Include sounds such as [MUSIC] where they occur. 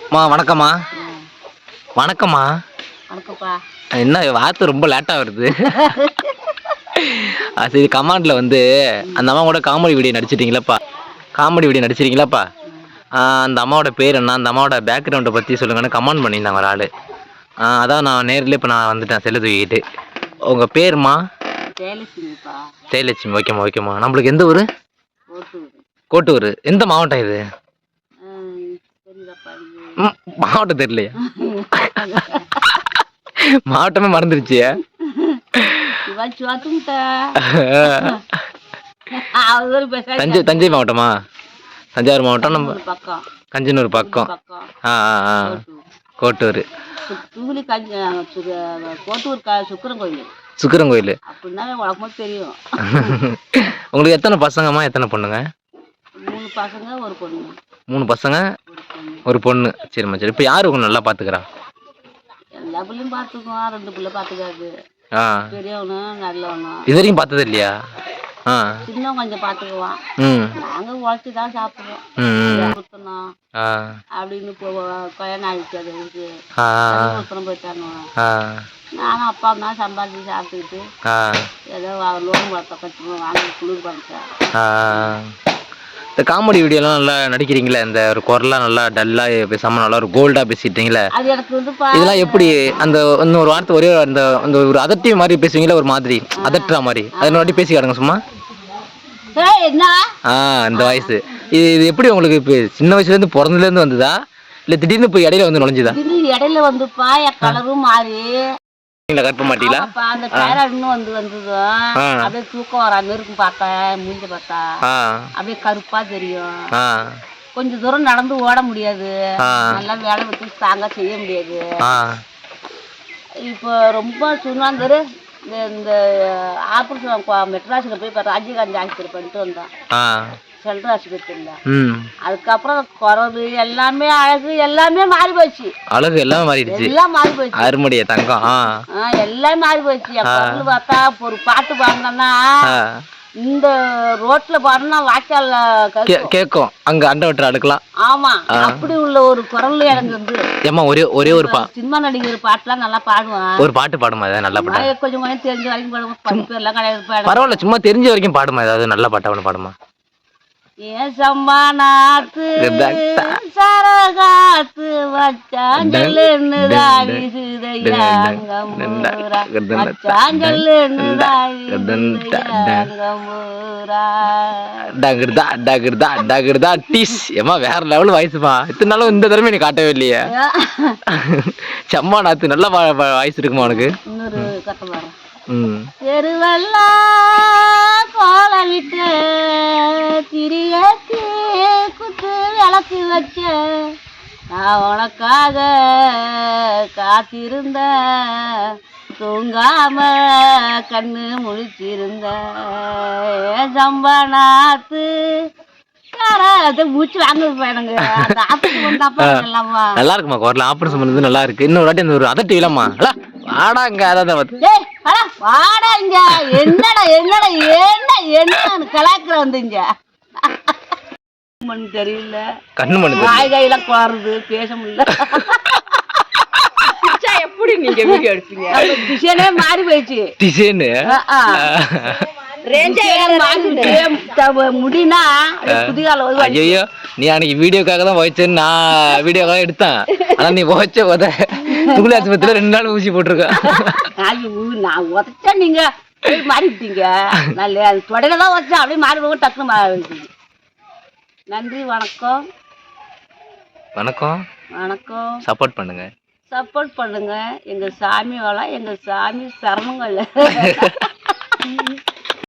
அம்மா வணக்கம்மா. வணக்கம்மா. வணக்கம்ப்பா. என்ன வார்த்தை ரொம்ப லேட்டாக வருது. சரி கமாண்டில் வந்து அந்த அம்மா கூட காமெடி வீடியோ நடிச்சிட்டீங்களாப்பா? காமெடி வீடியோ நடிச்சிருக்கீங்களாப்பா ஆ, அந்த அம்மாவோட பேர் என்ன? அந்த அம்மாவோட பேக்ரவுண்டை பற்றி சொல்லுங்கன்னு கமெண்ட் பண்ணியிருந்தாங்க ஒரு ஆள். அதான் நான் நேரில் இப்போ நான் வந்துட்டேன் செல்லு தூக்கிட்டு உங்கள் பேருமா ஜெயலட்சுமிப்பா. ஜெயலட்சுமி. ஓகேம்மா ஓகேம்மா. நம்மளுக்கு எந்த ஊர்? கோட்டூர். எந்த மாவட்டம் இது? மாவட்டம் தெரியலையா. மாவட்டமே பேச தஞ்சை தஞ்சை மாவட்டமா? தஞ்சாவூர் மாவட்டம் நம்ம கஞ்சனூர் பக்கம். ஆ ஆ கோட்டூர். கோட்டூர். சுக்கரன் கோயில். சுக்கிரன் கோயில் தெரியும். உங்களுக்கு எத்தனை பசங்கம்மா? எத்தனை பொண்ணுங்க? மூணு பசங்க ஒரு பொண்ணு மூணு பசங்க ஒரு பொண்ணு. சரிம்மா சரி இப்போ யார் உங்களை நல்லா பார்த்துக்கிறா எல்லா பிள்ளையும் பார்த்துக்குவோம் ரெண்டு பிள்ளை பார்த்துக்காது ஆ. பெரியவனும் நல்லவனும் இது வரைக்கும் பார்த்தது இல்லையா? ஆ. சின்னவன் கொஞ்சம் பார்த்துக்குவான் ம். நாங்கள் உழைச்சி தான் சாப்பிடுவோம் ம் ம். குத்தணும் ஆ. அப்படின்னு கல்யாணம் ஆயிடுச்சு அது ஆ. குத்தனம் போயிட்டாங்க நானும் அப்பா அம்மா சம்பாதிச்சு சாப்பிட்டுக்கிட்டு ஏதோ லோன் வளர்த்த கட்டுவோம் வாங்கி குளிர் பண்ணிட்டேன் ஆ. இந்த காமெடி வீடியோலாம் நல்லா நடிக்கிறீங்களே? இந்த ஒரு குரலாம் நல்லா டல்லாக பேசாமல் நல்லா ஒரு கோல்டாக பேசிட்டீங்களே? அது எனக்கு வந்து பா இதெல்லாம் எப்படி அந்த இன்னும் ஒரு வார்த்தை ஒரே அந்த அந்த ஒரு அதட்டி மாதிரி பேசுவீங்களா ஒரு மாதிரி? அதட்டுற மாதிரி. அதை வாட்டி பேசி காட்டுங்க சும்மா. ஏய், என்ன? ஆ இந்த வாய்ஸ். இது இது எப்படி உங்களுக்கு இப்போ சின்ன வயசுலேருந்து பிறந்ததுலேருந்து வந்ததா? இல்லை திடீர்னு போய் இடையில வந்து நுழைஞ்சுதா? திடீர்னு இடையில வந்துப்பா என் கலரும் மாறி. நீங்களா கட் பண்ண மாட்டீங்களா அந்த டைராய்டு இன்னும் வந்து வந்ததும். அப்படியே தூக்கம் வராம இருக்கும் பார்த்தா மூஞ்சி பார்த்தா. அப்படியே கருப்பா தெரியும். ஆ. கொஞ்சம் தூரம் நடந்து ஓட முடியாது. நல்லா வேலை விட்டு ஸ்ட்ராங்கா செய்ய முடியாது. இப்போ ரொம்ப சுண்ணாந்தரு இந்த இந்த ஆப்ரேஷன் மெட்ராஸில் போய் ராஜீவ்காந்தி ஆஸ்பத்திரி பண்ணிட்டு வந்தோம் செல்ட்ரு ஆஸ்பத்திரியில். அதுக்கப்புறம் குறவு எல்லாமே அழகு எல்லாமே மாறி போச்சு. அழகு எல்லாம் மாறிடுச்சு. எல்லாம் மாறி போச்சு. அருமடிய தங்கம் எல்லாம் மாறி போச்சு. குரல் பார்த்தா ஒரு பாட்டு பாடினோம்னா இந்த ரோட்ல பாடினா கேக்கும். கேட்கும் அங்கே அண்டை விட்டுற அடுக்கலாம் ஆமா. அப்படி உள்ள ஒரு குரல் எனக்கு வந்து ஏம்மா ஒரே ஒரே ஒரு பா சினிமா நடிகர் பாட்டுலாம் நல்லா பாடுவேன். ஒரு பாட்டு பாடுமா ஏதாவது நல்ல பாட்டா கொஞ்சம் கொஞ்சம் தெரிஞ்ச வரைக்கும் பாடுவேன். படிப்பு எல்லாம் கிடையாது பரவாயில்ல சும்மா தெரிஞ்ச வரைக்கும் பாடுமா ஏதாவது நல்ல பாட்டா ஒன்று பாடுமா? சரகாத்து ஏம்மா வேற லெவல் வாய்ஸ்மா இத்தனை நாளும் இந்த தடவை நீ காட்டவே இல்லையே. செம்மா நாத்து நல்ல வாய்ஸ் இருக்குமா உனக்கு? தெருவெல்லாம் கோலம் விட்டு திரியத்து குத்து விளக்கு வச்ச நான் உனக்காக காத்திருந்த. தூங்காம கண்ணு முழிச்சிருந்த. எல்லாமா நல்லா இருக்குமா குரல்? ஆப்பரேஷன் பண்ணது நல்லா இருக்கு. இன்னொரு வாட்டி அந்த ஒரு அதட்டி இல்லாமா வாடாங்க அதான் பார்த்து. ஏய் அட வாடா இங்க. என்னடா என்னடா என்ன என்ன கலாக்கிற வந்தீங்க மண் தெரியல. கண்ணு பண்ணுது வாய் கையெல்லாம் குளருது பேச முடியல. எப்படி நீங்க வீடியோ எடுப்பீங்க டிசைனே மாறி போயிடுச்சு. டிசைனு? முடினா ஐயோ நீ அன்னைக்கு வீடியோக்காக தான் போயிச்சேன்னு நான் வீடியோக்காக எடுத்தேன். ஆனா நீ போச்ச உத [LAUGHS] துகுலி ஆஸ்பத்திரியில் ரெண்டு நாள் ஊசி நான் உதச்சேன் நீங்க. அப்படியே மாறி விட்டீங்க நல்ல அது தொடையில தான் உதச்சேன் அப்படியே மாறி போக டக்குனு மாறி. நன்றி வணக்கம். வணக்கம். வணக்கம். சப்போர்ட் பண்ணுங்க. சப்போர்ட் பண்ணுங்க. எங்க சாமி வளம் எங்க சாமி சரணங்கள் [LAUGHS]